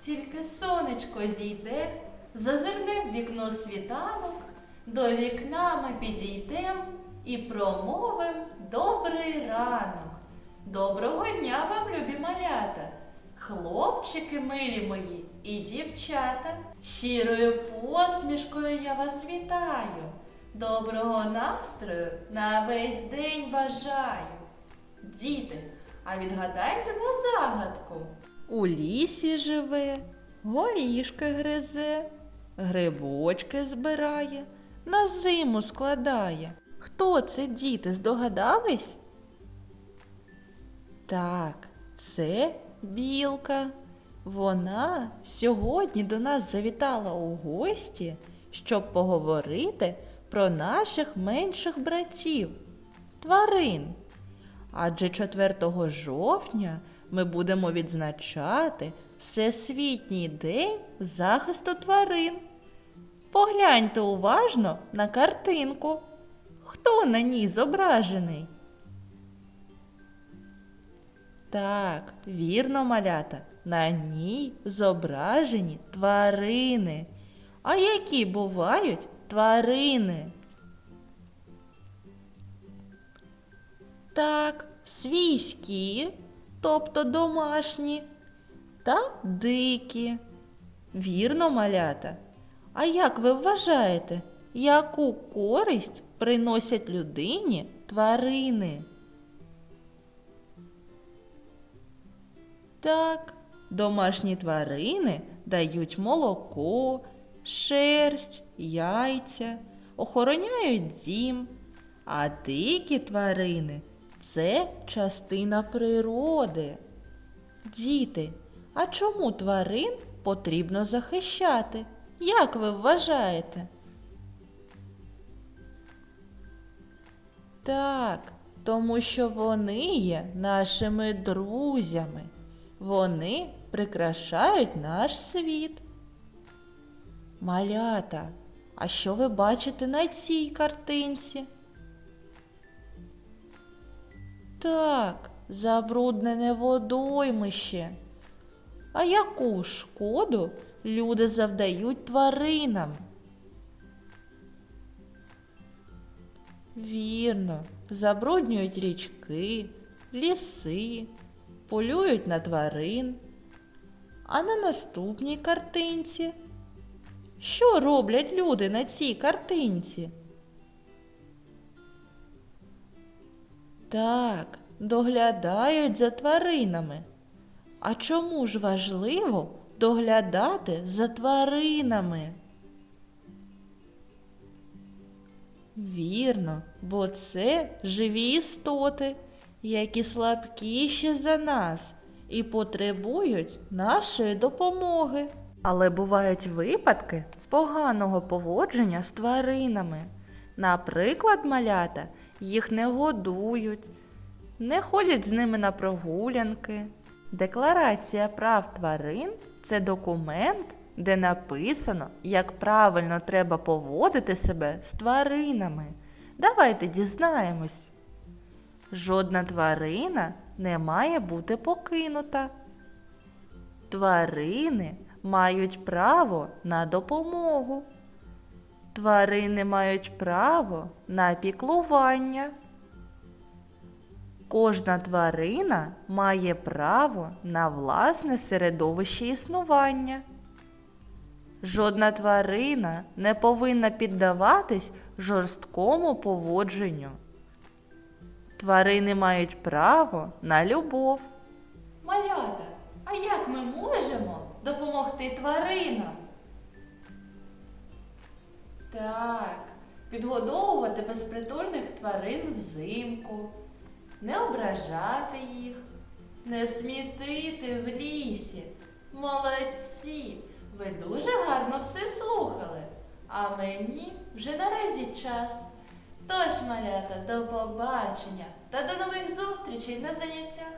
тільки сонечко зійде, зазирне в вікно світанок, до вікна ми підійдем і промовим добрий ранок. Доброго дня вам, любі малята, хлопчики милі мої і дівчата. Щирою посмішкою я вас вітаю. Доброго настрою на весь день бажаю. Діти, а відгадайте на загадку. У лісі живе, горішки гризе, грибочки збирає, на зиму складає. Хто це, діти, здогадались? Так, це білка. Вона сьогодні до нас завітала у гості, щоб поговорити про наших менших братів, тварин. Адже 4 жовтня ми будемо відзначати Всесвітній день захисту тварин. Погляньте уважно на картинку. Хто на ній зображений? Так, вірно, малята, на ній зображені тварини. А які бувають тварини? Так, свійські, тобто домашні, та дикі. Вірно, малята. А як ви вважаєте, яку користь приносять людині тварини? Так, домашні тварини дають молоко, шерсть, яйця, охороняють дім, а дикі тварини це частина природи. Діти, а чому тварин потрібно захищати? Як ви вважаєте? Так, тому що вони є нашими друзями. Вони прикрашають наш світ. Малята, а що ви бачите на цій картинці? Так, забруднене водоймище. А яку шкоду люди завдають тваринам? Вірно, забруднюють річки, ліси, полюють на тварин. А на наступній картинці? Що роблять люди на цій картинці? Так, доглядають за тваринами. А чому ж важливо доглядати за тваринами? Вірно, бо це живі істоти, які слабкіші за нас і потребують нашої допомоги. Але бувають випадки поганого поводження з тваринами. Наприклад, малята їх не годують, не ходять з ними на прогулянки. Декларація прав тварин це документ, де написано, як правильно треба поводити себе з тваринами. Давайте дізнаємось. Жодна тварина не має бути покинута. Тварини мають право на допомогу. Тварини мають право на піклування. Кожна тварина має право на власне середовище існування. Жодна тварина не повинна піддаватись жорсткому поводженню. Тварини мають право на любов. Малята, а як ми можемо допомогти тваринам? Так, підгодовувати безпритульних тварин взимку, не ображати їх, не смітити в лісі. Молодці! Ви дуже гарно все слухали, а мені вже наразі час. Тож, малята, до побачення та до нових зустрічей на заняттях.